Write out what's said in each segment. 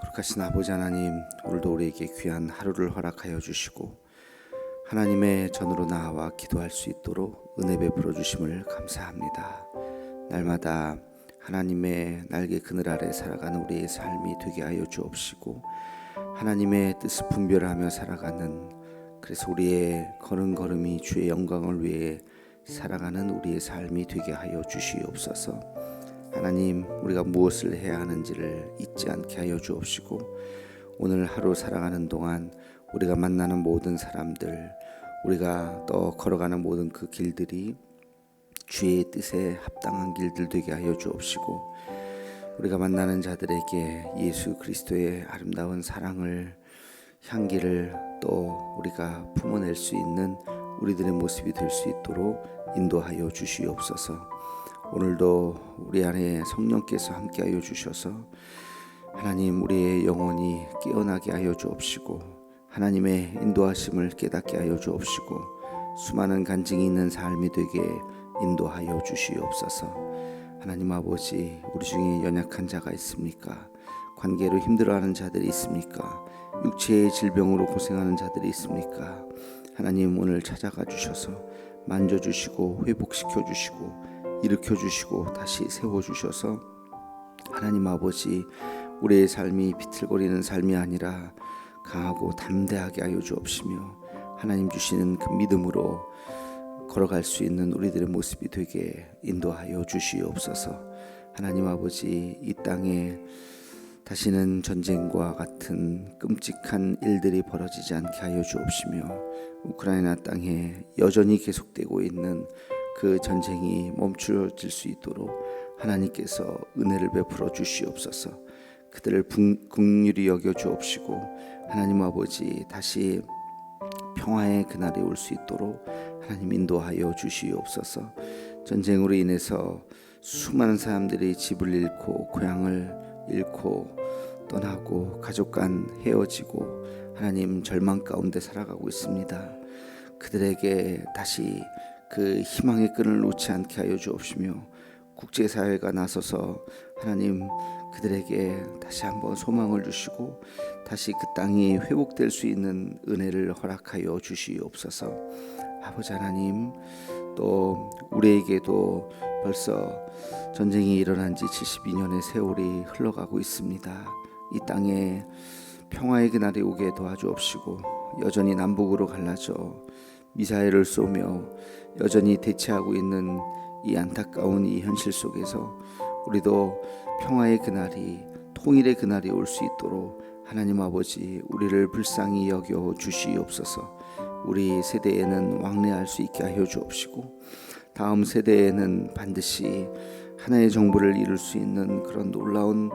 거룩하신 아버지 하나님 오늘도 우리에게 귀한 하루를 허락하여 주시고 하나님의 전으로 나와 기도할 수 있도록 은혜 베풀어 주심을 감사합니다. 날마다 하나님의 날개 그늘 아래 살아가는 우리의 삶이 되게 하여 주옵시고 하나님의 뜻을 분별하며 살아가는 그래서 우리의 걸음걸음이 주의 영광을 위해 살아가는 우리의 삶이 되게 하여 주시옵소서. 하나님 우리가 무엇을 해야 하는지를 잊지 않게 하여 주옵시고 오늘 하루 살아가는 동안 우리가 만나는 모든 사람들 우리가 또 걸어가는 모든 그 길들이 주의 뜻에 합당한 길들 되게 하여 주옵시고 우리가 만나는 자들에게 예수 그리스도의 아름다운 사랑을 향기를 또 우리가 품어낼 수 있는 우리들의 모습이 될 수 있도록 인도하여 주시옵소서. 오늘도 우리 안에 성령께서 함께 하여 주셔서 하나님 우리의 영혼이 깨어나게 하여 주옵시고 하나님의 인도하심을 깨닫게 하여 주옵시고 수많은 간증이 있는 삶이 되게 인도하여 주시옵소서. 하나님 아버지 우리 중에 연약한 자가 있습니까? 관계로 힘들어하는 자들이 있습니까? 육체의 질병으로 고생하는 자들이 있습니까? 하나님 오늘 찾아가 주셔서 만져주시고 회복시켜 주시고 일으켜 주시고 다시 세워 주셔서 하나님 아버지 우리의 삶이 비틀거리는 삶이 아니라 강하고 담대하게 하여 주옵시며 하나님 주시는 그 믿음으로 걸어갈 수 있는 우리들의 모습이 되게 인도하여 주시옵소서. 하나님 아버지 이 땅에 다시는 전쟁과 같은 끔찍한 일들이 벌어지지 않게 하여 주옵시며 우크라이나 땅에 여전히 계속되고 있는 그 전쟁이 멈추어질 수 있도록 하나님께서 은혜를 베풀어 주시옵소서. 그들을 국률이 여겨 주옵시고 하나님 아버지 다시 평화의 그날이 올 수 있도록 하나님 인도하여 주시옵소서. 전쟁으로 인해서 수많은 사람들이 집을 잃고 고향을 잃고 떠나고 가족 간 헤어지고 하나님 절망 가운데 살아가고 있습니다. 그들에게 다시 그 희망의 끈을 놓지 않게 하여 주옵시며 국제사회가 나서서 하나님 그들에게 다시 한번 소망을 주시고 다시 그 땅이 회복될 수 있는 은혜를 허락하여 주시옵소서. 아버지 하나님 또 우리에게도 벌써 전쟁이 일어난 지 72년의 세월이 흘러가고 있습니다. 이 땅에 평화의 그날이 오게 도와주옵시고 여전히 남북으로 갈라져 미사일을 쏘며 여전히 대치하고 있는 이 안타까운 이 현실 속에서 우리도 평화의 그날이 통일의 그날이 올 수 있도록 하나님 아버지 우리를 불쌍히 여겨 주시옵소서. 우리 세대에는 왕래할 수 있게 하여 주옵시고 다음 세대에는 반드시 하나의 정부를 이룰 수 있는 그런 놀라운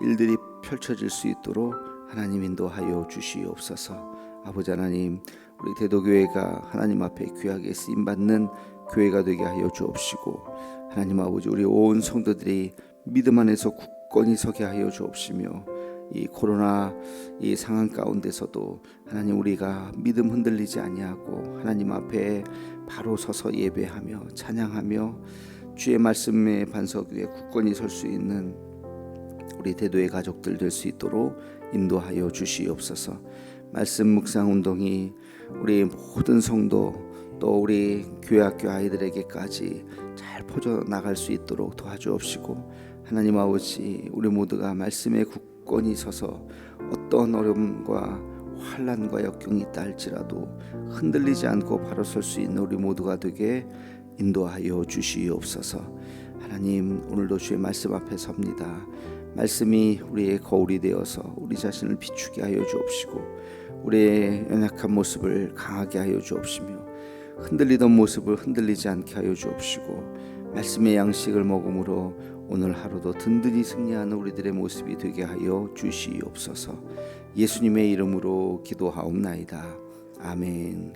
일들이 펼쳐질 수 있도록 하나님 인도하여 주시옵소서. 아버지 하나님 우리 대도교회가 하나님 앞에 귀하게 쓰임 받는 교회가 되게 하여 주옵시고 하나님 아버지 우리 온 성도들이 믿음 안에서 굳건히 서게 하여 주옵시며 이 코로나 이 상황 가운데서도 하나님 우리가 믿음 흔들리지 아니하고 하나님 앞에 바로 서서 예배하며 찬양하며 주의 말씀의 반석 위에 굳건히 설 수 있는 우리 대도의 가족들 될 수 있도록 인도하여 주시옵소서. 말씀 묵상 운동이 우리 모든 성도 또 우리 교회 학교 아이들에게까지 잘 퍼져 나갈 수 있도록 도와주옵시고 하나님 아버지 우리 모두가 말씀에 굳건히 서서 어떤 어려움과 환란과 역경이 있다 할지라도 흔들리지 않고 바로 설 수 있는 우리 모두가 되게 인도하여 주시옵소서. 하나님 오늘도 주의 말씀 앞에 섭니다. 말씀이 우리의 거울이 되어서 우리 자신을 비추게 하여 주옵시고 우리의 연약한 모습을 강하게 하여 주옵시며 흔들리던 모습을 흔들리지 않게 하여 주옵시고 말씀의 양식을 먹음으로 오늘 하루도 든든히 승리하는 우리들의 모습이 되게 하여 주시옵소서. 예수님의 이름으로 기도하옵나이다. 아멘.